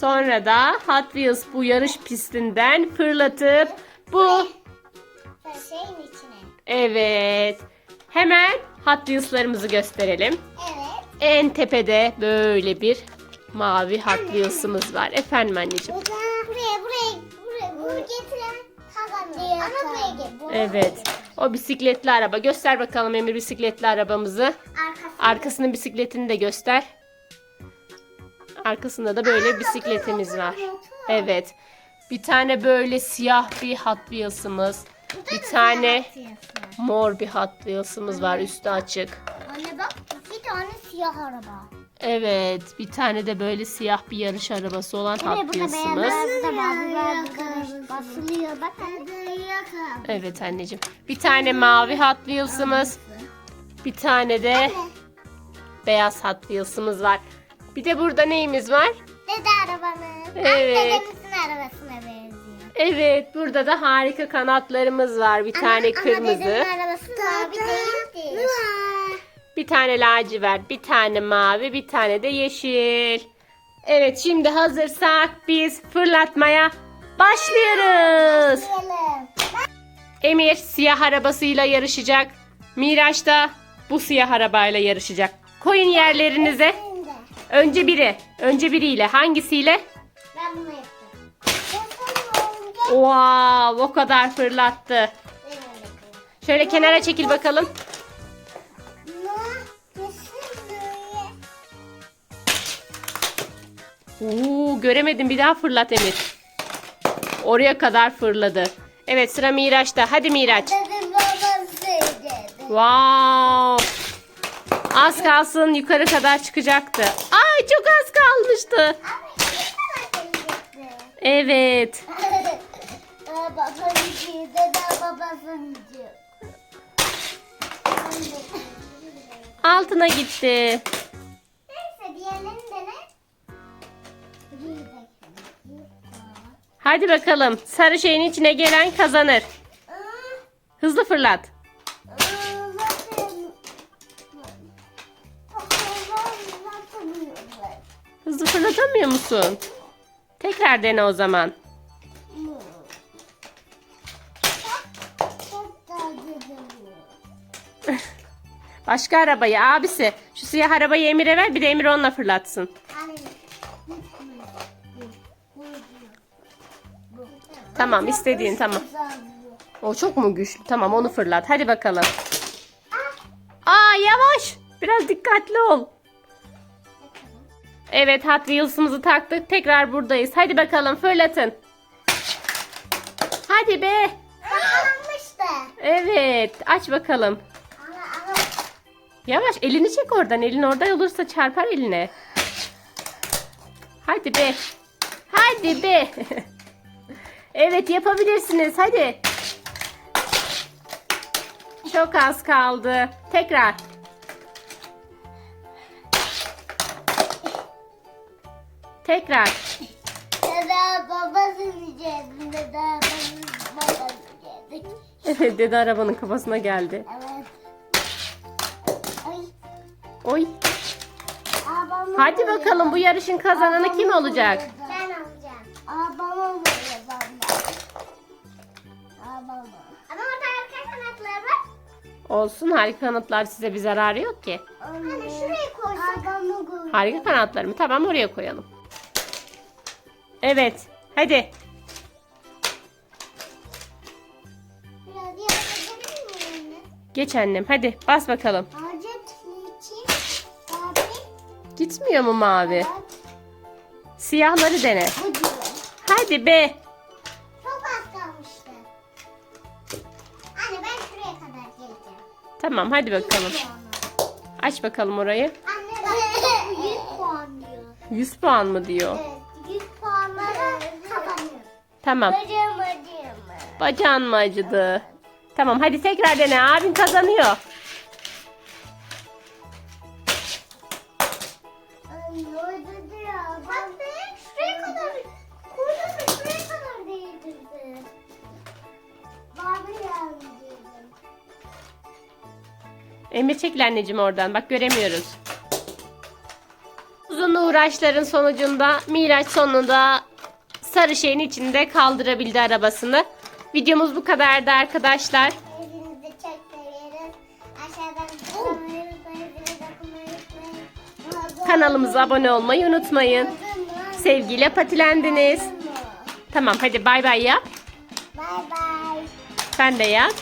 Sonra da Hot Wheels bu yarış pistinden fırlatıp bu Şeyin içine. evet hemen Hot Wheels'larımızı gösterelim. Evet. En tepede böyle bir mavi Hot Wheels'ımız var. Efendim anneciğim. Bu da buraya buraya buraya bunu getiren kazanıyor. Ama buraya gel. Evet. O bisikletli araba. Göster bakalım Emir bisikletli arabamızı. Arkası. Arkasının bisikletini de göster. Arkasında da böyle bisikletimiz var. Evet. Bir tane böyle siyah bir Hot Wheels'ımız. Bir tane mor bir Hot Wheels'ımız var üstü açık. Anne bak iki tane siyah araba. Evet. Bir tane de böyle siyah bir yarış arabası olan Hot Wheels'ımız. basılıyor. Evet anneciğim. Bir tane mavi Hot Wheels'ımız. Bir tane de beyaz Hot Wheels'ımız var. Bir de burada neyimiz var? Dede arabanın. Evet. Dedemizin arabasına benziyor. Evet, burada da harika kanatlarımız var. Bir tane Ama kırmızı, dedemin arabası mavi değildi. bir tane lacivert, bir tane mavi, bir tane de yeşil. Evet, şimdi hazırsak biz fırlatmaya başlıyoruz. Emir siyah arabasıyla yarışacak. Miraç da bu siyah arabayla yarışacak. Koyun yerlerinize. Önce biri. Önce biriyle. Hangisiyle? ben bunu yaptım. Wow, o kadar fırlattı. Şöyle kenara çekil bakalım. Oo, göremedim. Bir daha fırlat Emir. Oraya kadar fırladı. Evet sıra Miraç'ta. Hadi Miraç. Wow. Az kalsın yukarı kadar çıkacaktı. Ay çok az kalmıştı. Evet. Baba gidiyor, dede babası gidiyor. Altına gitti. Neyse diğerlerini dene. Hadi bakalım. Sarı şeyin içine gelen kazanır. Hızlı fırlat. Fırlatamıyor musun? Tekrar dene o zaman. Başka arabayı abisi. Şu siyah arabayı Emir'e ver bir de Emir onunla fırlatsın. Tamam istediğin tamam. O çok mu güçlü? Tamam onu fırlat. Hadi bakalım. Aa yavaş. Biraz dikkatli ol. Evet Hot Wheels'ımızı taktık. Tekrar buradayız. Hadi bakalım fırlatın. Hadi be. Kazanmıştı. Evet aç bakalım. Ama ama Yavaş elini çek oradan. Elin orada olursa çarpar eline. Hadi be. Hadi be. evet yapabilirsiniz. Hadi. Çok az kaldı. Tekrar. Tekrar. dede babasının cebinde dede babasının babası geldi. Evet dede arabanın kafasına geldi. Evet. Ay. Oy. Abam Hadi bakalım bu yarışın kazananı kim olacak? Ben alacağım. Abam oluyor baba. Abam. Ama orada kanatları var. Olsun harika kanatlar size bir zararı yok ki. Hani şuraya koysak. Abamı koy. Harika kanatları mı? Tamam oraya koyalım. Evet. Hadi. Biraz yapabilir miyim? Geç annem. Hadi bas bakalım. Hacet için abi Gitmiyor mu mavi? Siyahları dene. bu diyor. Hadi be. Çok az kalmıştı. Anne ben şuraya kadar geleceğim. Tamam hadi bakalım. Aç bakalım orayı. Anne bak 100 puan diyor. 100 puan mı diyor? Evet 100 puanlara kazanıyor. Tamam. Bacağım acıyor? Bacağın mı acıdı? Tamam hadi tekrar dene. Abin kazanıyor. Bak be şuraya kadar. Kuyruğunu şuraya kadar değdirdi. Barbie geldi dedim. Emir çekil anneciğim oradan. Bak göremiyoruz. Uzunluğu uğraşların sonucunda Miraç sonunda sarı şeyin içinde kaldırabildi arabasını. Videomuz bu kadardı arkadaşlar. Hepinizi çok. Aşağıdan dokunmayı unutmayın. Kanalımıza abone olmayı unutmayın. Sevgiyle patilendiniz. Tamam hadi bay bay yap. Bay bay. Sen de yap.